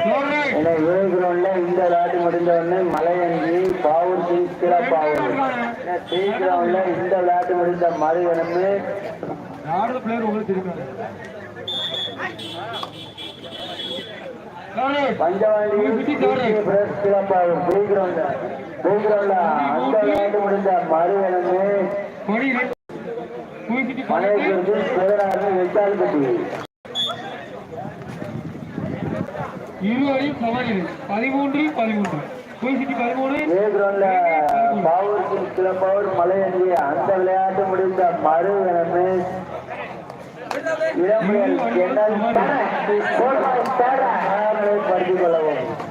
கிரவுண்ட்ல இந்த விளையாட்டு முடிந்த உடனே மலையங்கி பாவூர் சிங் சிறப்பாவூர் ஏன்னா சி கிரவுண்ட்ல இந்த விளையாட்டு முடிந்த உங்களுக்கு தெரியும் பஞ்சவாண்டி பிரஸ் சிறப்பாவூர் பி கிரவுண்ட்ல பி கிரவுண்ட்ல அந்த விளையாட்டு முடிந்த மறுகணமே மணி குயிசிட்டி மலையங்கிற்கு பதினாறு இருவரையும் சமநிலை. பதிமூன்று பதிமூன்று. குயிசிட்டி பதிமூணு. ஏ கிரவுண்ட்ல பாவூர் சிங் சிறப்பாவூர் மலையங்கி அந்த விளையாட்டு முடிந்த மறுகணமே இளம்புயல் என்னால் படுத்திக் கொள்ளவும்.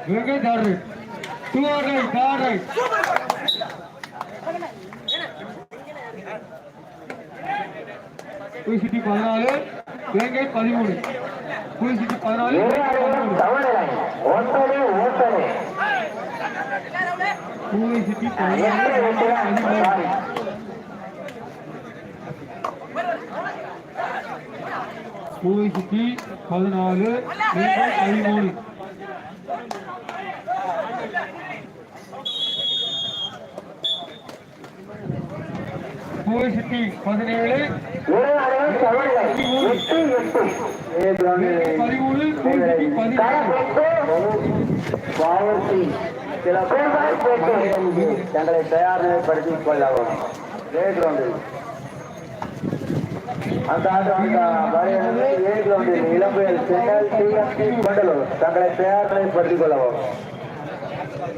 Right. Venkay third right. Two பதினாலு வேங்கை பதிமூணு குயிசிட்டி பதினாலு ஏழாயிரம் பதினாலு வெற்றிடம் பதினாலு வேங்கை பதிமூணு குயிசிட்டி பதினேழு பதிமூணு குயிசிட்டி பதினேழு சில தங்களை தயார் நிலைப்படுத்திக் கொள்ளவும் அந்த ஆட்டம் இளம்பெயர் மண்டலம் தங்களை தயார் நிலைப்படுத்திக் கொள்ளவும்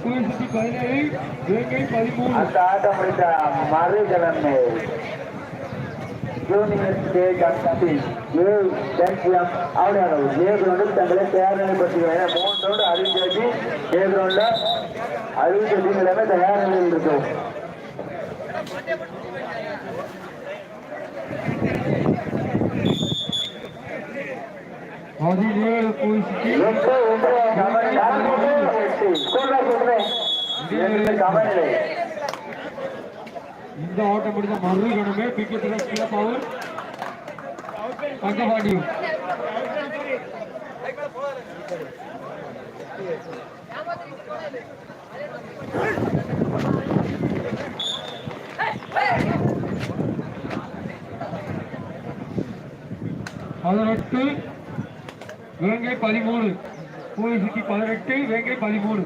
குயிசிட்டி பதினேழு வேங்கை பதிமூணு அந்த ஆட்டம் முடிந்த மறுகிழமை ஜூனியர் ஸ்டேட் அம்பி ஏ டென்சியம் அவடையாளர் ஏ கிரவுண்டில் தங்களை தயார் நிலைப்படுத்திக் ஏன்னா மூணு ரவுண்டு அறிவிச்சாச்சு ஏ கிரவுண்ட்ல அறிவிச்சாச்சு எல்லாமே தயார் நிலையில் இருக்கும் பதினேழு குயிசிட்டி எட்டு இந்த ஓட்டம் முடிந்த மறுகணமே பிக்கெட்டில் சிறப்பாகவும் பங்கபாண்டியும் பதினெட்டு வேங்கை பதிமூணு. பூசிக்கு பதினெட்டு வேங்கை பதிமூணு.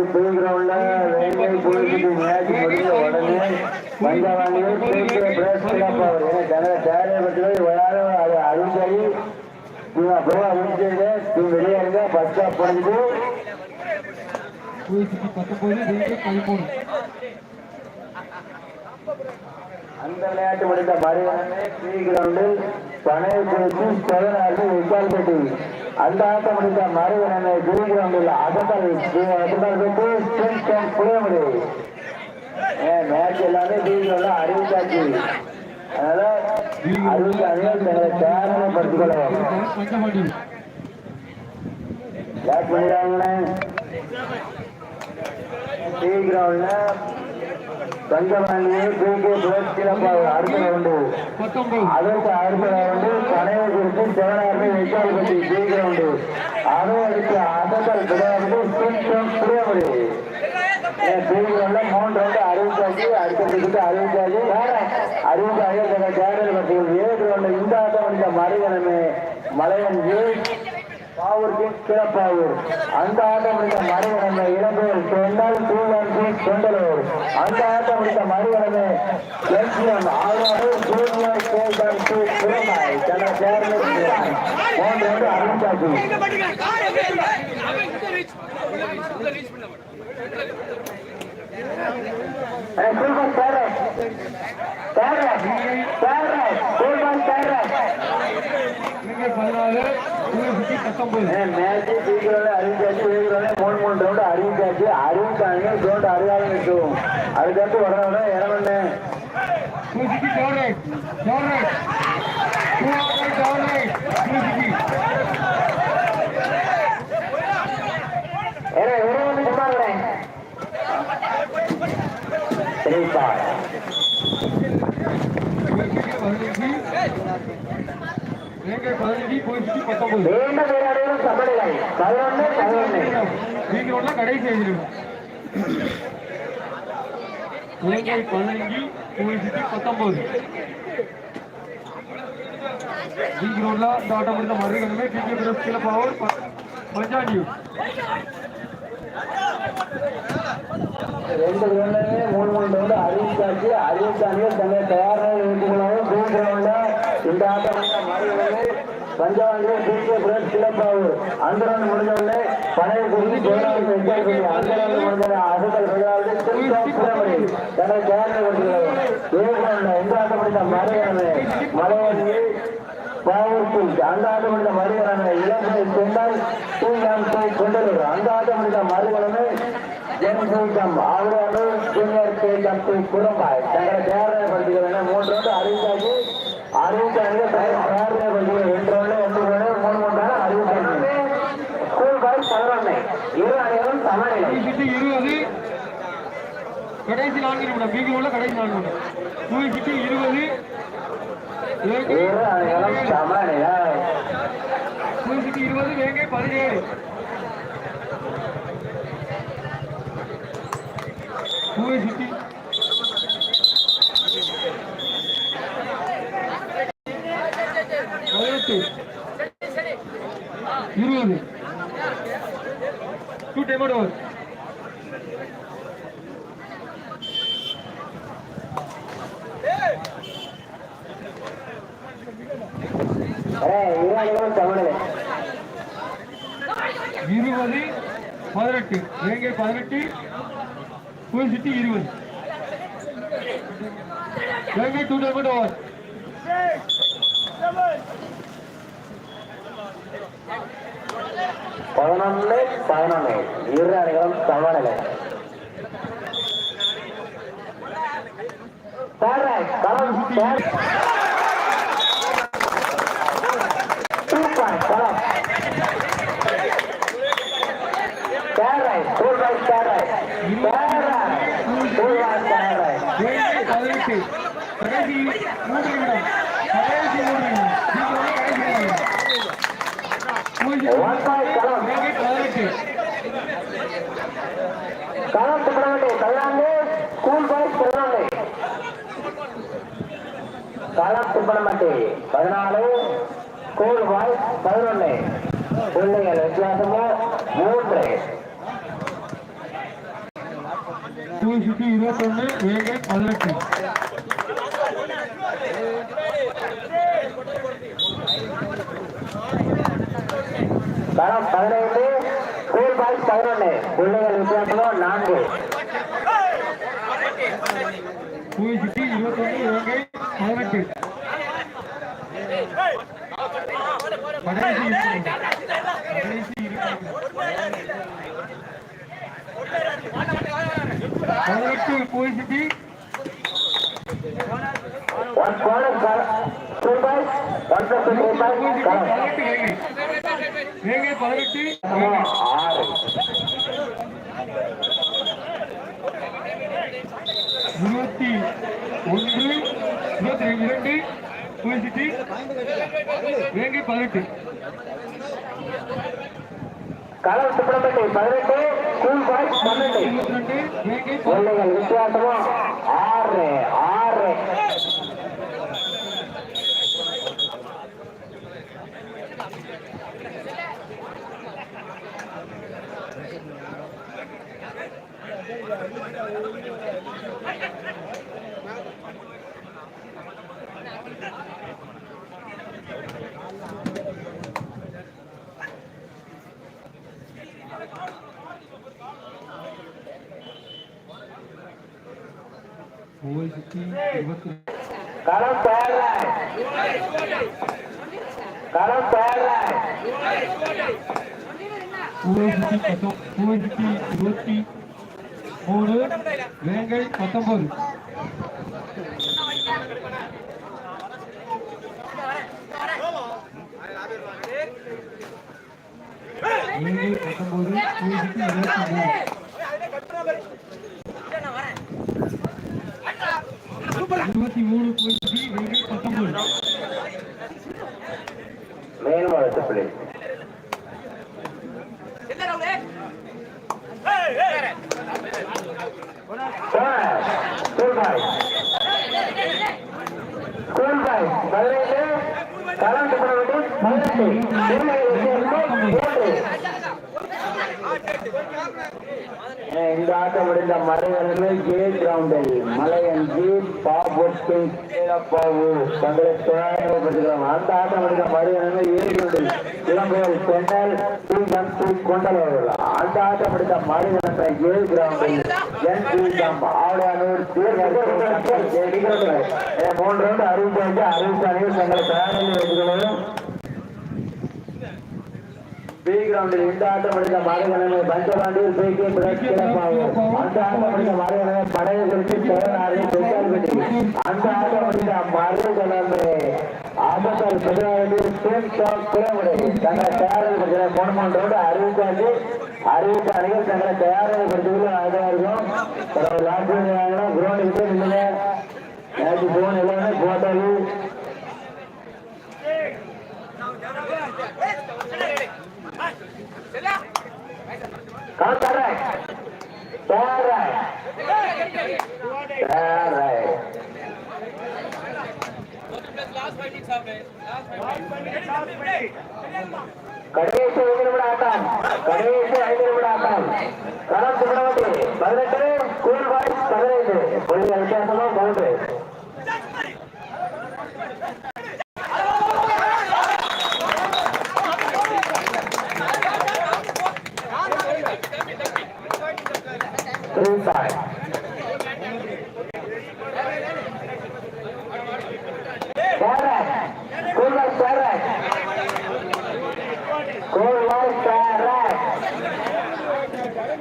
கோயிலுக்கு புது கிரவுண்ட்ல வேங்கை கோயிலுக்கு மேட்ச் முடிஞ்ச உடனே பஞ்சாவாண்டியில் பேச்சு பிரஸ் கிளப் ஏன்னா ஜன தேவையை பற்றி யாரும் அது அறிவிச்சாடி இவங்க அப்புறம் அறிவிச்சது இவங்க வெளியே இருந்தா பஸ் ஸ்டாப் பண்ணிட்டு அந்த விளையாட்டு முடிந்த மறுகணமே டி கிரவுண்டில் பனை குறிச்சி பதினாறு அந்த ஆட்டம் முடிந்த மறுகணமே டி கிரவுண்டில் அகத்தால் அகத்தால் பெற்று புரிய புளியமுடி மேட்ச் எல்லாமே டி கிரவுண்ட்ல அறிவிச்சாச்சு அதனால அறிவிச்ச அணிகள் தங்களை தயாரிப்படுத்திக் கொள்ளவும் பேட் பண்ணிடுறாங்களே டி கிரவுண்ட்ல பஞ்சபாண்டியை பி கே பிரஸ் சிறப்பாக அடுத்த ரவுண்டு அதற்கு அடுத்த ரவுண்டு பனையை குறித்து சிவனார்மை வெச்சால்பட்டி பி கிரவுண்டு அதை அடுத்து அதற்கால் கிடையாது சுத்தம் புரியமுடி பி கிரவுண்ட்ல மூணு ரவுண்டு அறிவிச்சாச்சு அடுத்ததுக்கு அறிவிச்சாச்சு அறிவிச்சாச்சு தேர்தல் பட்டியல் ஏ கிரவுண்ட்ல இந்த ஆட்டம் முடிந்த மறுகணமே. மலையன் பாவூர் கிங்ஸ் சிறப்பாவூர். அந்த ஆட்டம் முடித்த மறுவனமே இளம்பேர் சொன்னால் டூவன் கிங்ஸ் கொண்டலூர் அந்த ஆட்டம் முடித்த மறுவனமே எல்சிஎம் ஆறு ஜூனியர் கேசன் டூ திருமாய் தன சேர்ந்து மூன்று சூப்பர் ಮ್ಯಾಜಿಕ್ ಹತ್ತೊಂಬತ್ತು ಮ್ಯಾಜಿಕ್ ಈಗಲೇ ಅರಿವಿಕಾಚಿ ಈಗಲೇ ಮೂರು ಮೂರು ರೌಂಡ್ ಅರಿವಿಕಾಚಿ ಅರಿವಿಕಾಯಿ ರೌಂಡ್ ಅರಿವಾಲ ನಿಟ್ಟು ಅದಕ್ಕಂತೂ ಹೊರಡೋಣ ಎರಡೊಂಡೆ ಸೂಜಿಕಿ ಡೌನ್ಲೈಟ್ ಡೌನ್ಲೈಟ್ ಟೂ ಹಂಡ್ರೆಡ್ ಡೌನ್ಲೈಟ್ ಸೂಜಿಕಿ ಏನೇ ಇವರೇ ಒಂದು ಸುಮ್ಮ ಕಡೆ ಶ್ರೀಪಾಲ್ இரண்டு வீரர்களும் சமநிலை. பதினொன்று பதினொன்று நீங்க உள்ள கடைசி எழுதிருக்கோம் இலங்கை பதினஞ்சு கோவிச்சிட்டு பத்தொன்பது. பீக் ரோட்ல இந்த ஆட்டம் முடிந்த மறுகணுமே பிகே பிரஸ் கீழே பவர் பஞ்சாண்டியூர் ரெண்டு அறிவிச்சாச்சு. அறிவிச்சாங்க தன்னை தயாராக இந்த ஆட்டம் பஞ்சாபிலே டிகே பிரஸ் சிறப்பாவூர் அந்த முடிஞ்சவுடனே பழைய குறிச்சி ஜெயராஜ் என்ஜாய் பண்ணி அந்த ரவுண்ட் முடிஞ்ச அசத்தல் விளையாடு திருச்சி தன்னை தயாராக கொண்டுள்ளது ஏ இந்த ஆட்டம் முடிந்த மறுகணமே மலையாளி பாவூர் அந்த ஆட்டம் முடிந்த மறுகணமே இலங்கை சென்றால் டூ கொண்டலூர் அந்த முடிந்த ஜூனியர் தங்களை மூன்று ரெண்டு ரவுண்டு மூணு மூணு நாள் அறிவிச்சாச்சு ஸ்கூல் பாய் பதினொன்று இரு அணிகளும் சமநிலை சிட்டி இருபது கடைசி நான்கு நிமிடம். பி கிரவுண்ட்ல கடைசி நான்கு நிமிடம். சிட்டி இருபது. சிட்டி இருபது வேங்கை பதினேழு. சிட்டி பதினெட்டு. இருபது. டூ டைம் ஓவர் ஏய், இரு அணிகளும் சமநிலை இருபது பதினெட்டு பதினெட்டு புயல் சிட்டி இருபது. வேங்கை டூ டைம் ஓவர் பதினொன்று பதினொன்று. இரு அணிகளும் சமநிலை. களம், களம். Third right, full right, third right. Third right, full right, third right. வேங்கை பதினெட்டு கடைசி மூன்று நிமிடம் கடைசி மூன்று நிமிடம் சீக்கிரம் கடைசி மூன்று நிமிடம். புயல் சிட்டி One point, களம். வேங்கை பதினெட்டு களம் சுப்பிரமணிய பதினான்கு ஸ்கூல் பாய்ஸ் பதினான்கு களம் சுப்பிரமட்டி பதினாலு ஸ்கூல் பாய்ஸ் பதினொன்று பிள்ளைகள் வித்தியாசமோ மூன்று புயல் சிட்டி இருபத்தொன்னு வணக்கம் பலம் பதினைந்து ஸ்கூல் பாய்ஸ் பதினொன்று பிள்ளைகள் வித்தியாசமோ நான்கு. புயல் சிட்டி பதினெட்டு. பதினெட்டு city one bonus school boys one plus school boys களம் பதினெட்டு வேங்கை வேங்கை பதினெட்டு வேங்கை ஆறு இருபத்தி ஒன்று இருபத்தி இரண்டு புயல் சிட்டி வேங்கை பதினெட்டு களம் சுப்பிரமட்டி பதினெட்டு ஸ்கூல் பாய்ஸ் பன்னெண்டு இருபத்தி ரெண்டு வேங்கை பதினெட்டு பிள்ளைகள் வித்தியாசமோ ஆறு ஆறு ஒவ்வொரு சுற்றி இருபத்தி களம் தயார் களம் தயார் ஒவ்வொரு சுற்றி பத்தொ ஒவ்வொரு சுற்றி இருபத்தி மூணு வேங்கை பத்தொன்பது வேங்கை பத்தொன்பது ஒவ்வொரு சுற்றி இருபத்தி மூணு இருபத்தி மூணு போயிடுச்சு வேங்கை பத்தொன்பது ஸ்கூல் பாய் ஸ்கூல் பாய் பதினைந்து களம் இந்த ஆட்டம் முடிந்த மறைவர்கள் ஜே கிரவுண்டில் மலையன் ஜி பாபொட்டிங் பாபு தங்களை தயாரிப்படுத்துகிறோம் அந்த ஆட்டம் முடிந்த மறைவர்கள் ஏ கிரவுண்டில் இளம்பெயர் சென்னல் கொண்டல் அவர்களா அந்த ஆட்டம் முடிந்த மறைவர்கள் ஏ கிரவுண்டில் என் எம் ஆவடையானூர் மூன்று ரவுண்ட் அறிவிப்பு அறிவிப்பு அணியில் தங்களை தயாரில் வைத்துக்கொள்ளும் பி கிரவுண்டில் இந்த ஆட்டம் முடிந்த மாடுகளமை பஞ்சபாண்டியில் பி கே பிரச்சிறப்பாகும் அந்த ஆட்டம் முடிந்த மாடுகளமை படைய குறித்து சிவனாரி பெற்றால்பட்டி அந்த ஆட்டம் முடிந்த மறுகளமை ஆபத்தால் பதினாறு தங்களை தயாரிப்படுகிற மூணு மூணு ரவுண்டு அறிவித்தாச்சு அறிவித்த அணிகள் தங்களை தயாரிப்படுத்துவதில் ஆக இருக்கும் லாஸ்ட் கிரவுண்ட் கிட்டே நில்லுங்க நேற்று போன் எல்லாமே போட்டாலு Come correct. All right. All right. கடைசி ஐந்து நிமிட ஆட்டம் கடைசி ஐந்து நிமிட ஆட்டம் களம் சுப்பிரமணி பதினெட்டு ஸ்கூல் பாய்ஸ் பதினைந்து புள்ளிகள் வித்தியாசமா மூன்று Three five. Correct. School was correct. School was correct. One time, school boys. School boy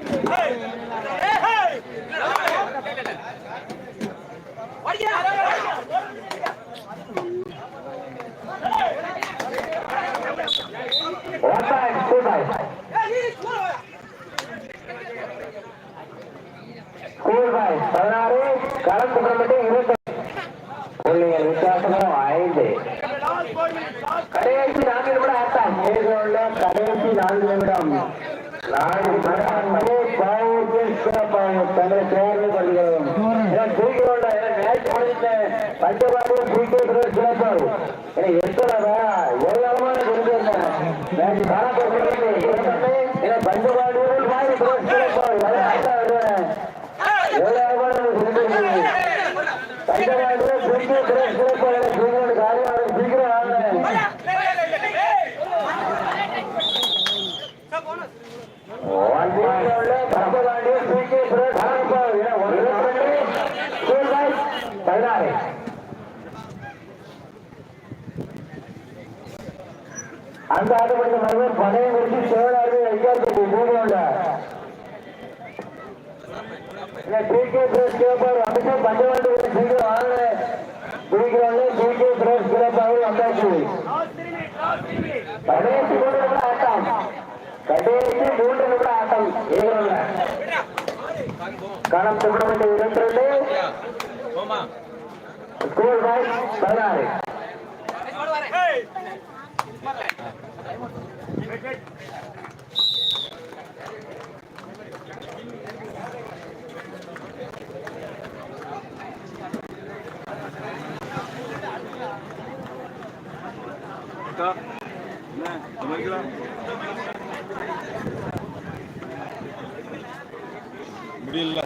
பதினாறு களம் சுப்பிரமணிய இருபத்தி புள்ளிகள் வித்தியாசமும் ஐந்து கடைசி நான்கு நிமிடம் ஆட்டம் ஏழு கடைசி நான்கு நிமிடம் நான்கு மணி பாவுக்கு சிறப்பாக தங்களை தேர்வு கொள்கிறோம் தூக்கிக்கொண்ட மேட்ச் முடிந்த பஞ்சபாடியும் தூக்கி சிறப்பாரு எனக்கு அனைவருக்கும் பணையம் குறித்து ஐயாயிரத்தி மூணு டிகே பிரஸ் கேப்பார். பஞ்சவாண்டு சீக்கிரம் வாங்க குடிக்கிறாங்க டிகே பிரஸ் வந்தாச்சு. கடைசி ஆட்டம். கடைசி மூன்று ஆட்டம். களம் இரண்டு ஸ்கூல் பாய் பதினாறு. முடியல